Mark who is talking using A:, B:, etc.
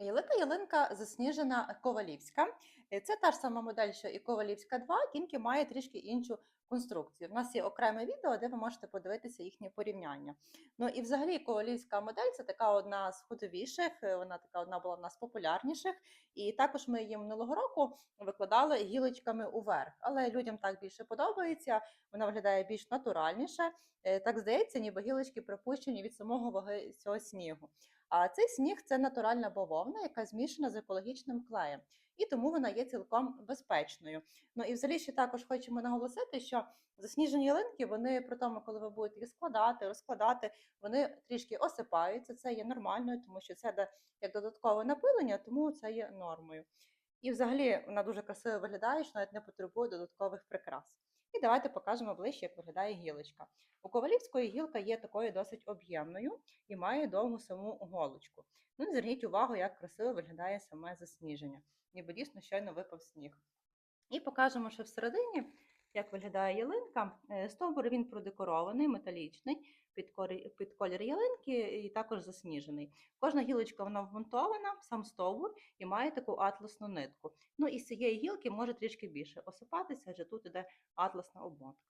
A: Ялика ялинка засніжена ковалівська. Е, Це та ж сама модель, що і ковалівська 2, тільки має трішки іншу конструкцію. У нас є окреме відео, де ви можете подивитися їхнє порівняння. Ну і взагалі ковалівська модель це така одна з ходовіших, е, вона така одна була в нас популярніших. І також ми її минулого року викладали гілочками уверх. Але людям так більше подобається, вона виглядає більш натуральніше. Е, Так здається, ніби гілочки припущені від самого ваги цього снігу. А цей сніг це натуральна бавовна, яка змішана з екологічним клеєм, і тому вона є цілком безпечною. Ну і взагалі ще також хочемо наголосити, що засніжені ялинки, вони при тому, коли ви будете їх складати, розкладати, вони трішки осипаються. Це є нормальною, тому що це як додаткове напилення, тому це є нормою. І взагалі вона дуже красиво виглядає, що навіть не потребує додаткових прикрас. І давайте покажемо ближче, як виглядає гілочка. У ковалівської гілка є такою досить об'ємною і має довгу саму голочку. Ну і зверніть увагу, як красиво виглядає саме засніження. Ніби дійсно щойно випав сніг. І покажемо, що всередині, як виглядає ялинка. Е, Стовбур він продекорований, металічний, під, колір ялинки і також засніжений. Кожна гілочка вона вмонтована, сам стовбур, і має таку атласну нитку. Ну і з цієї гілки може трішки більше осипатися, адже тут іде атласна обмотка.